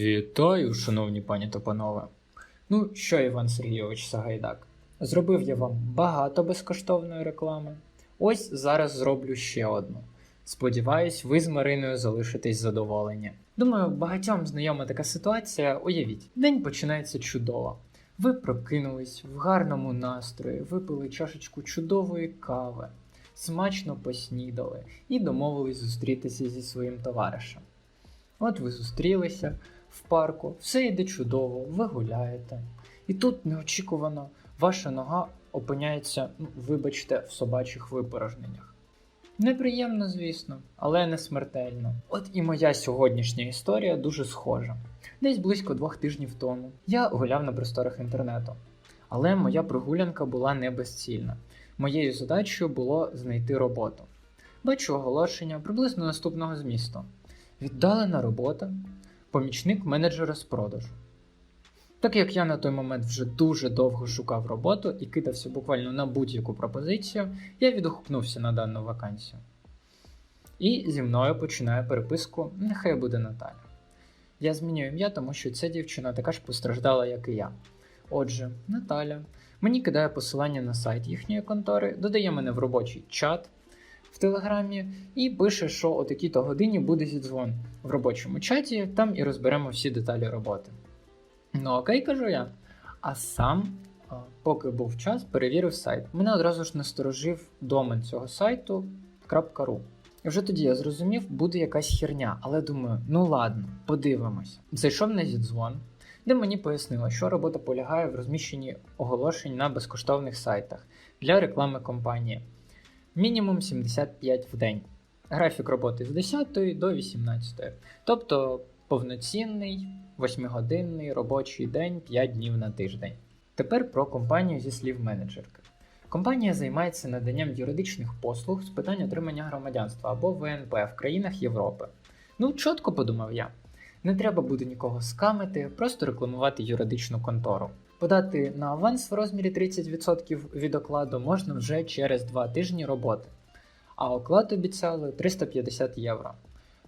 Вітаю, шановні пані та панове. Ну що, Іван Сергійович Сагайдак, зробив я вам багато безкоштовної реклами. Ось зараз зроблю ще одну. Сподіваюсь, ви з Мариною залишитесь задоволені. Думаю, багатьом знайома така ситуація. Уявіть, день починається чудово. Ви прокинулись в гарному настрої, випили чашечку чудової кави, смачно поснідали і домовились зустрітися зі своїм товаришем. От ви зустрілися в парку, все йде чудово, ви гуляєте. І тут неочікувано ваша нога опиняється, ну, вибачте, в собачих випорожненнях. Неприємно, звісно, але не смертельно. От і моя сьогоднішня історія дуже схожа. Десь близько двох тижнів тому я гуляв на просторах інтернету. Але моя прогулянка була не безцільна. Моєю задачею було знайти роботу. Бачу оголошення приблизно наступного змісту. Віддалена робота, помічник менеджера з продажу. Так як я на той момент вже дуже довго шукав роботу і кидався буквально на будь-яку пропозицію, я відгукнувся на дану вакансію. І зі мною починає переписку, нехай буде Наталя. Я змінюю ім'я, тому що ця дівчина така ж постраждала, як і я. Отже, Наталя мені кидає посилання на сайт їхньої контори, додає мене в робочий чат Телеграмі і пише, що о такій-то годині буде зідзвон в робочому чаті, там і розберемо всі деталі роботи. Ну окей, кажу я. А сам, поки був час, перевірив сайт. Мене одразу ж насторожив домен цього сайту .ru. І вже тоді я зрозумів, буде якась херня, але думаю, ну ладно, подивимось. Зайшов на зідзвон, де мені пояснили, що робота полягає в розміщенні оголошень на безкоштовних сайтах для реклами компанії. Мінімум 75 в день. Графік роботи з 10 до 18. Тобто повноцінний 8-годинний робочий день 5 днів на тиждень. Тепер про компанію зі слів менеджерки. Компанія займається наданням юридичних послуг з питань отримання громадянства або ВНП в країнах Європи. Ну, чітко подумав я. Не треба буде нікого скамити, просто рекламувати юридичну контору. Подати на аванс в розмірі 30% від окладу можна вже через 2 тижні роботи, а оклад обіцяли 350 євро.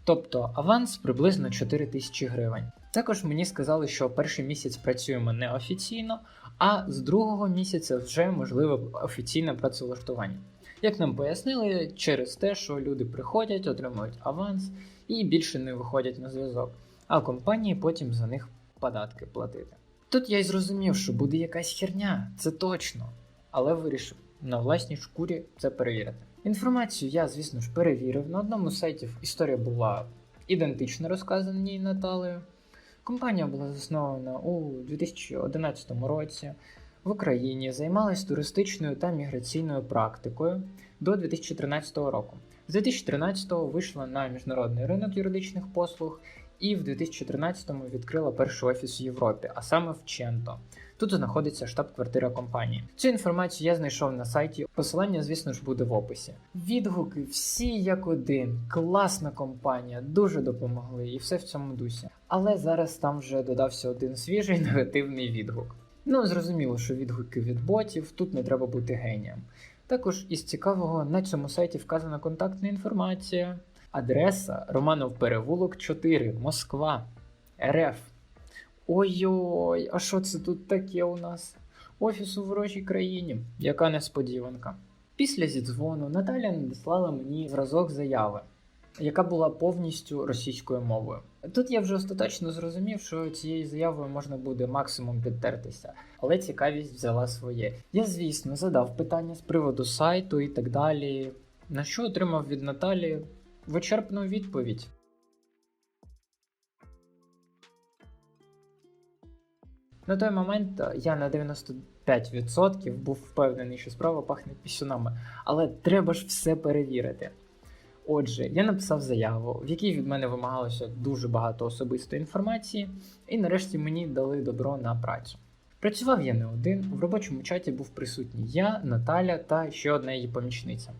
Тобто аванс приблизно 4 тисячі гривень. Також мені сказали, що перший місяць працюємо неофіційно, а з другого місяця вже можливе офіційне працевлаштування. Як нам пояснили, через те, що люди приходять, отримують аванс і більше не виходять на зв'язок, а компанії потім за них податки платити. Тут я й зрозумів, що буде якась херня, це точно, але вирішив на власній шкурі це перевірити. Інформацію я, звісно ж, перевірив. На одному з сайтів історія була ідентично розказаній Наталею. Компанія була заснована у 2011 році в Україні, займалась туристичною та міграційною практикою до 2013 року. З 2013-го вийшла на міжнародний ринок юридичних послуг і в 2013-му відкрила перший офіс в Європі, а саме в Ченто. Тут знаходиться штаб-квартира компанії. Цю інформацію я знайшов на сайті. Посилання, звісно ж, буде в описі. Відгуки всі як один. Класна компанія, дуже допомогли, і все в цьому дусі. Але зараз там вже додався один свіжий негативний відгук. Ну, зрозуміло, що відгуки від ботів, тут не треба бути генієм. Також із цікавого на цьому сайті вказана контактна інформація. Адреса Романов Перевулок 4, Москва, РФ. Ой-ой, а що це тут таке у нас? Офіс у ворожій країні. Яка несподіванка. Після зідзвону Наталя надіслала мені зразок заяви, яка була повністю російською мовою. Тут я вже остаточно зрозумів, що цією заявою можна буде максимум підтертися, але цікавість взяла своє. Я, звісно, задав питання з приводу сайту і так далі, на що отримав від Наталі вичерпну відповідь. На той момент е, я на 95% був впевнений, що справа пахне пісюнами, але треба ж все перевірити. Отже, я написав заяву, в якій від мене вимагалося дуже багато особистої інформації, і нарешті мені дали добро на працю. Працював я не один, в робочому чаті був присутній я, Наталя та ще одна її помічниця.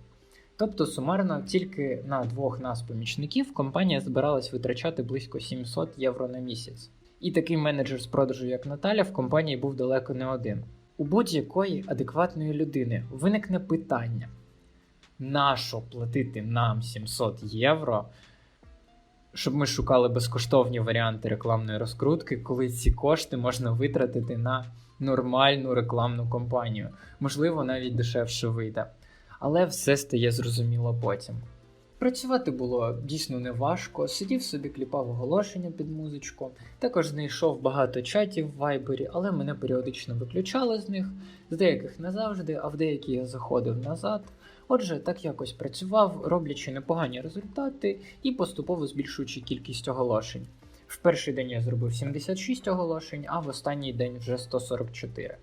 Тобто, сумарно, тільки на двох нас помічників компанія збиралась витрачати близько 700 євро на місяць. І такий менеджер з продажу, як Наталя, в компанії був далеко не один. У будь-якої адекватної людини виникне питання: нащо платити нам 700 євро щоб ми шукали безкоштовні варіанти рекламної розкрутки, коли ці кошти можна витратити на нормальну рекламну кампанію, можливо, навіть дешевше вийде. Але все стає зрозуміло потім. Працювати було дійсно неважко, сидів собі, кліпав оголошення під музичку. Також знайшов багато чатів в вайбері, але мене періодично виключали з них, з деяких не завжди, а в деякі я заходив назад. Отже, так якось працював, роблячи непогані результати і поступово збільшуючи кількість оголошень. В перший день я зробив 76 оголошень, а в останній день вже 144.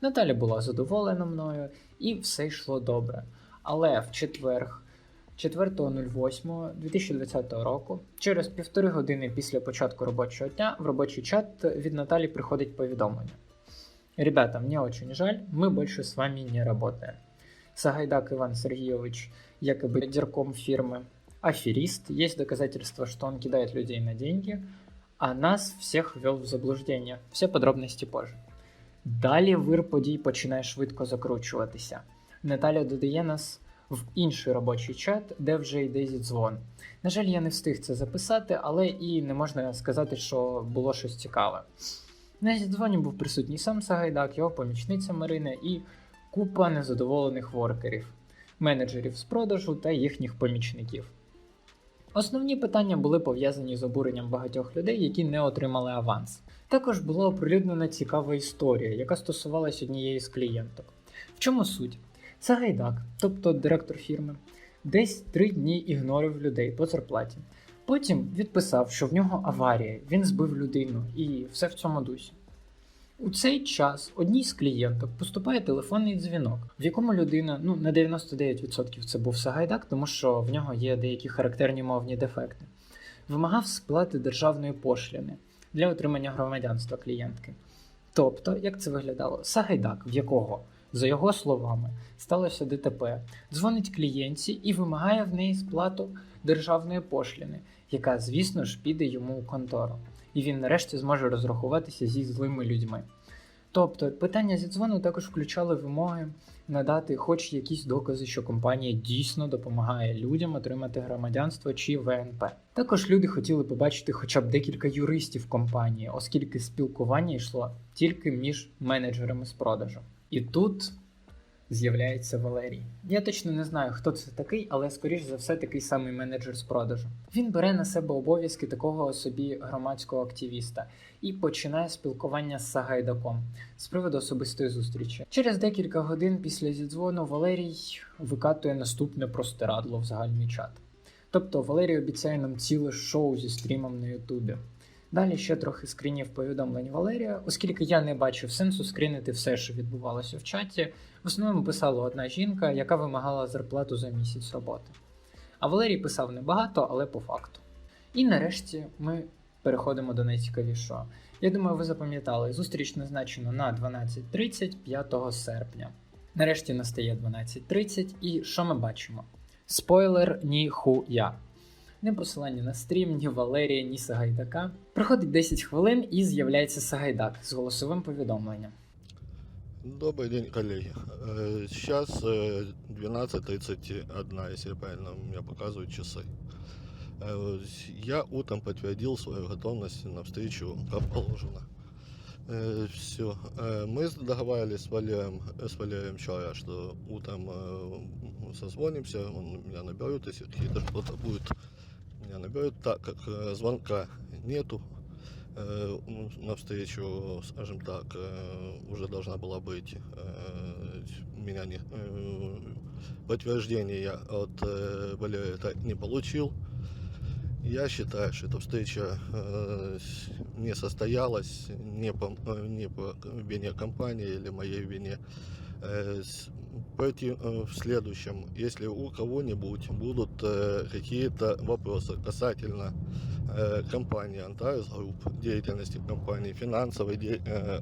Наталя була задоволена мною і все йшло добре. Але в четверг, 4.08.2020 року, через півтори години після початку робочого дня, в робочий чат від Наталі приходить повідомлення. Ребята, мне очень жаль, мы больше с вами не работаем. Сагайдак Иван Сергеевич, якобы лидерком фирмы, аферист, есть доказательства, что он кидает людей на деньги, а нас всех ввел в заблуждение. Все подробності позже. Далі вир подій починає швидко закручуватися. Наталя додає нас в інший робочий чат, де вже йде зідзвон. На жаль, я не встиг це записати, але і не можна сказати, що було щось цікаве. На зідзвоні був присутній сам Сагайдак, його помічниця Марина і купа незадоволених воркерів, менеджерів з продажу та їхніх помічників. Основні питання були пов'язані з обуренням багатьох людей, які не отримали аванс. Також була оприлюднена цікава історія, яка стосувалась однієї з клієнток. В чому суть? Сагайдак, тобто директор фірми, десь три дні ігнорив людей по зарплаті. Потім відписав, що в нього аварія, він збив людину і все в цьому дусі. У цей час одній з клієнток поступає телефонний дзвінок, в якому людина, ну на 99% це був Сагайдак, тому що в нього є деякі характерні мовні дефекти, вимагав сплати державної пошліни для отримання громадянства клієнтки. Тобто, як це виглядало? Сагайдак, в якого, за його словами, сталося ДТП, дзвонить клієнтці і вимагає в неї сплату державної пошліни, яка, звісно ж, піде йому у контору і він нарешті зможе розрахуватися зі злими людьми. Тобто, питання зі дзвону також включали вимоги надати хоч якісь докази, що компанія дійсно допомагає людям отримати громадянство чи ВНП. Також люди хотіли побачити хоча б декілька юристів компанії, оскільки спілкування йшло тільки між менеджерами з продажу. І тут з'являється Валерій. Я точно не знаю, хто це такий, але скоріш за все такий самий менеджер з продажу. Він бере на себе обов'язки такого собі громадського активіста і починає спілкування з Сагайдаком з приводу особистої зустрічі. Через декілька годин після зідзвону Валерій викатує наступне простирадло в загальний чат. Тобто Валерій обіцяє нам ціле шоу зі стрімом на Ютубі. Далі ще трохи скрінів повідомлень Валерія, оскільки я не бачив сенсу скрінити все, що відбувалося в чаті. В основному писала одна жінка, яка вимагала зарплату за місяць роботи. А Валерій писав небагато, але по факту. І нарешті ми переходимо до найцікавішого. Я думаю, ви запам'ятали, зустріч назначено на 12.30 5 серпня. Нарешті настає 12.30, і що ми бачимо? Спойлер ніхуя Ні посилання на стрім, ні Валерія, ні Сагайдака. Проходить 10 хвилин і з'являється Сагайдак з голосовим повідомленням. Добрый день, коллеги. Э, Сейчас э, 12.31, если я правильно, у меня показывают часы. Э, Я утром подтвердил свою готовность на встречу, как положено. Все. Мы договаривались с Валерием, с Валерием вчера, что утром э, созвонимся, он меня наберет, если какие-то что-то будет, наберет, так как э, звонка нету, э, ну, на встречу, скажем так, э, уже должна была быть меня не подтверждение я от Валерия не получил. Я считаю, что эта встреча не состоялась не по, не по вине компании или моей вине. Э, в следующем, если у кого-нибудь будут э, какие-то вопросы касательно э, компании Antares Group, деятельности компании, финансовой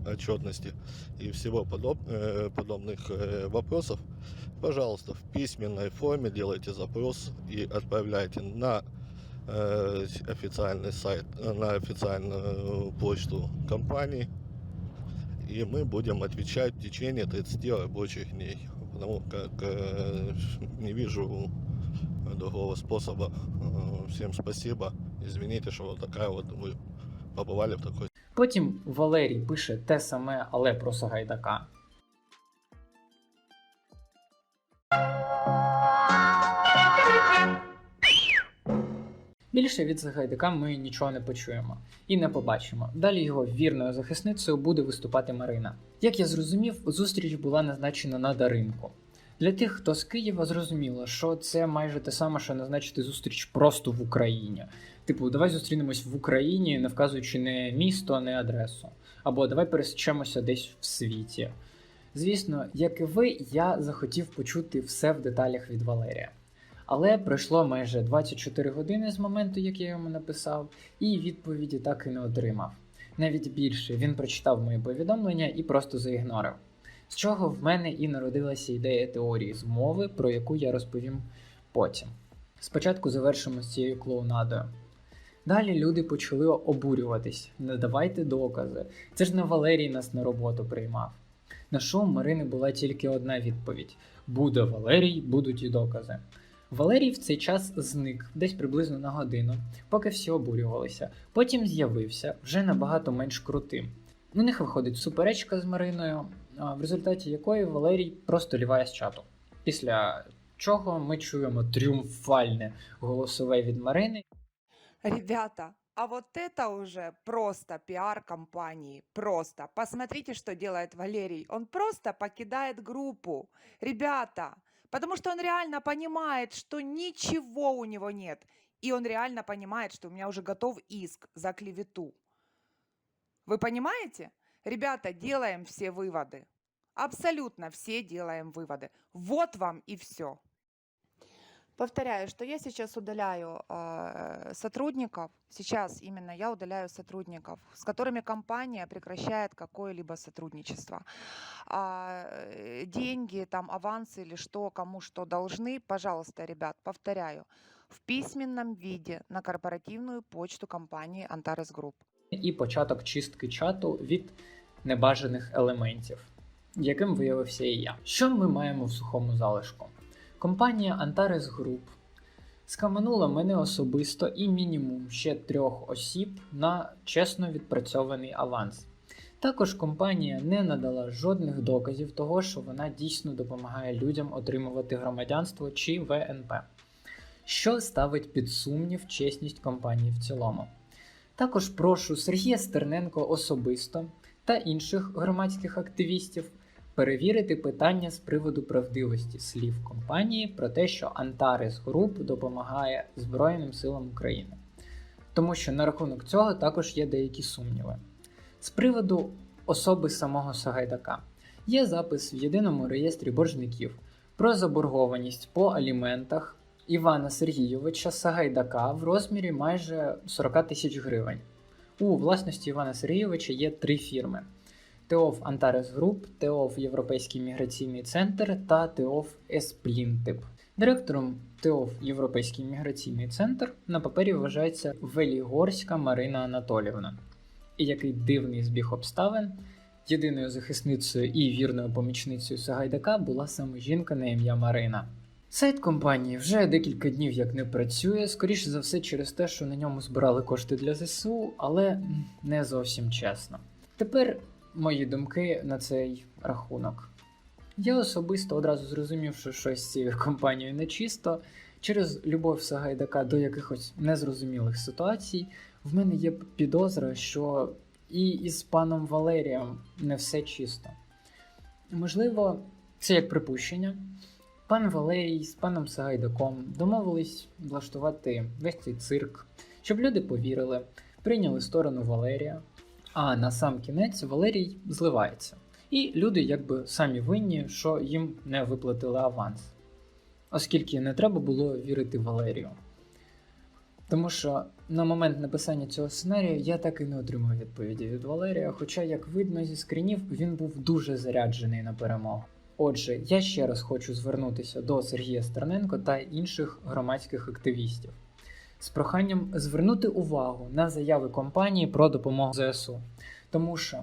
отчетности и всего подоб- подобных вопросов, пожалуйста, в письменной форме делайте запрос и отправляйте на официальный сайт, на официальную почту компании. И мы будем отвечать в течение 30 рабочих дней. Потому как э, не вижу другого способа. Э, Всем спасибо Извините, что вот такая вот вы побывали в такой Потім Валерій пише те саме, але про Сагайдака. Більше від Сагайдака ми нічого не почуємо і не побачимо. Далі його вірною захисницею буде виступати Марина. Як я зрозумів, зустріч була назначена на Даринку. Для тих, хто з Києва, зрозуміло, що це майже те саме, що назначити зустріч просто в Україні. Типу, давай зустрінемось в Україні, не вказуючи не місто, не адресу. Або давай пересічемося десь в світі. Звісно, як і ви, я захотів почути все в деталях від Валерія. Але пройшло майже 24 години з моменту, як я йому написав, і відповіді так і не отримав. Навіть більше він прочитав мої повідомлення і просто заігнорив. З чого в мене і народилася ідея теорії змови, про яку я розповім потім. Спочатку завершимо з цією клоунадою. Далі люди почали обурюватись, не давайте докази. Це ж не Валерій нас на роботу приймав. На у Марини була тільки одна відповідь: буде Валерій, будуть і докази. Валерій в цей час зник десь приблизно на годину, поки всі обурювалися. Потім з'явився вже набагато менш крутим. У них виходить суперечка з Мариною, в результаті якої Валерій просто ліває з чату. Після чого ми чуємо тріумфальне голосове від Марини, Ребята, а вот это уже просто пиар компании. Просто. Посмотрите, что делает Валерий. Он просто покидает группу. Ребята, потому что он реально понимает, что ничего у него нет. И он реально понимает, что у меня уже готов иск за клевету. Вы понимаете? Ребята, делаем все выводы. Абсолютно все делаем выводы. Вот вам и все. Повторяю, что я сейчас удаляю э, сотрудников, сейчас именно я удаляю сотрудников, с которыми компания прекращает какое-либо сотрудничество. А, э, деньги, там, авансы или что, кому что должны, пожалуйста, ребят, повторяю, в письменном виде на корпоративную почту компании Antares Group. і початок чистки чату від небажаних елементів, яким виявився і я. Що ми маємо в сухому залишку? Компанія Antares Group скаманула мене особисто і мінімум ще трьох осіб на чесно відпрацьований аванс. Також компанія не надала жодних доказів того, що вона дійсно допомагає людям отримувати громадянство чи ВНП, що ставить під сумнів чесність компанії в цілому. Також прошу Сергія Стерненко особисто та інших громадських активістів перевірити питання з приводу правдивості слів компанії про те, що Antares Group допомагає Збройним силам України. Тому що на рахунок цього також є деякі сумніви. З приводу особи самого Сагайдака є запис в єдиному реєстрі боржників про заборгованість по аліментах Івана Сергійовича Сагайдака в розмірі майже 40 тисяч гривень. У власності Івана Сергійовича є три фірми: ТОВ Antares Group, ТОВ Європейський міграційний центр та ТОВ Есплінтип. Директором ТОВ Європейський міграційний центр на папері вважається Велігорська Марина Анатолівна. І який дивний збіг обставин, єдиною захисницею і вірною помічницею Сагайдака була саме жінка на ім'я Марина. Сайт компанії вже декілька днів як не працює, скоріше за все через те, що на ньому збирали кошти для ЗСУ, але не зовсім чесно. Тепер мої думки на цей рахунок. Я особисто одразу зрозумів, що щось з цією компанією нечисто. Через любов Сагайдака до якихось незрозумілих ситуацій, в мене є підозра, що і із паном Валерієм не все чисто. Можливо, це як припущення. Пан Валерій з паном Сагайдаком домовились влаштувати весь цей цирк, щоб люди повірили, прийняли сторону Валерія. А на сам кінець Валерій зливається. І люди якби самі винні, що їм не виплатили аванс. Оскільки не треба було вірити Валерію. Тому що на момент написання цього сценарію я так і не отримав відповіді від Валерія, хоча, як видно зі скрінів, він був дуже заряджений на перемогу. Отже, я ще раз хочу звернутися до Сергія Стерненко та інших громадських активістів з проханням звернути увагу на заяви компанії про допомогу ЗСУ. Тому що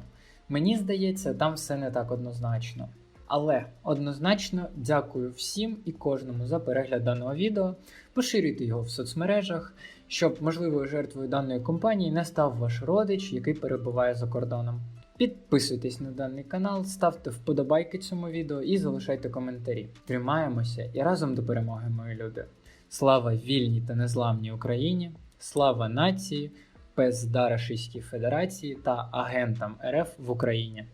мені здається, там все не так однозначно. Але однозначно дякую всім і кожному за перегляд даного відео. Поширюйте його в соцмережах, щоб можливою жертвою даної компанії не став ваш родич, який перебуває за кордоном. Підписуйтесь на даний канал, ставте вподобайки цьому відео і залишайте коментарі. Тримаємося і разом до перемоги, мої люди! Слава вільній та незламній Україні, слава нації, бездарашиській федерації та агентам РФ в Україні.